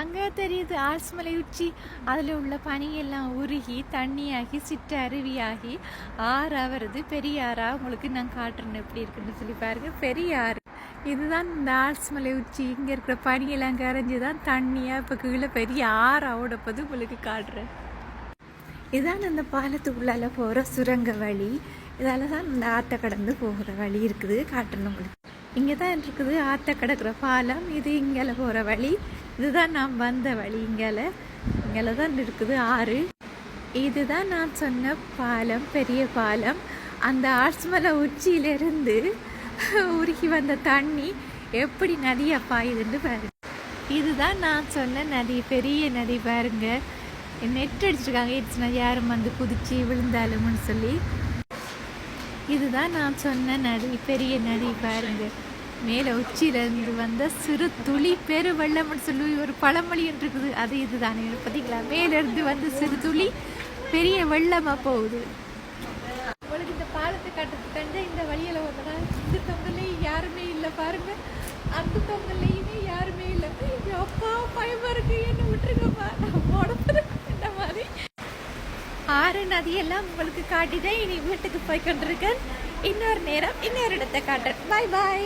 அங்கே தெரியுது ஆல்ஸ்மலை உச்சி. அதில் உள்ள பனியெல்லாம் உருகி தண்ணியாகி சிற்ற அருவியாகி ஆறா வருது உங்களுக்கு நான் காட்டுறேன் எப்படி இருக்குன்னு சொல்லி பாருங்க. பெரியாறு. இதுதான் இந்த ஆல்ஸ்மலை உச்சி. இங்கே இருக்கிற பனியெல்லாம் கரைஞ்சி தான் தண்ணியாக இப்போ கீழே பெரிய ஆறா உங்களுக்கு காட்டுறேன். இதான் அந்த பாலத்துக்குள்ளால போகிற சுரங்க வழி. இதால் தான் இந்த ஆற்றை கடந்து போகிற வழி இருக்குது. காட்டணும் உங்களுக்கு. இங்கே தான் இருக்குது. ஆற்றை கடக்கிற பாலம். இது இங்கே போகிற வழி. இதுதான் நான் வந்த வழி. இங்கே இங்கே தான் இருக்குது ஆறு. இதுதான் நான் சொன்ன பாலம் பெரிய பாலம். அந்த ஆட்ஸ்மலை உச்சியிலிருந்து உருகி வந்த தண்ணி எப்படி நதியாக பாயுதுன்னு பாருங்க. இதுதான் நான் சொன்ன நதி. பெரிய நதி பாருங்க. நெட் அடிச்சிருக்காங்க இட்ஸ் நான் யாரும் வந்து குதிச்சு விழுந்தாலும்னு சொல்லி. இதுதான் நான் சொன்ன நதி பெரிய நதி பாருங்க. மேலே உச்சியிலேருந்து வந்த சிறு துளி பெரு வெள்ளம்னு சொல்லி ஒரு பழமொழி இருக்குது அது இதுதானே பார்த்தீங்களா? மேலேருந்து வந்து சிறு துளி பெரிய வெள்ளமாக போகுது. உங்களுக்கு இந்த பாலத்தை கட்டத்து கண்டு இந்த வழியில் வந்தனா இந்த தொங்கல்லையும் யாருமே இல்லை பாருங்க. அந்த தொங்கல்லையுமே யாருமே ஆறு நதியெல்லாம் உங்களுக்கு காட்டிதான் இனி வீட்டுக்கு போய் கொண்டிருக்கேன். இன்னொரு நேரம் இன்னொரு இடத்தை காட்டுறேன் பாய் பாய்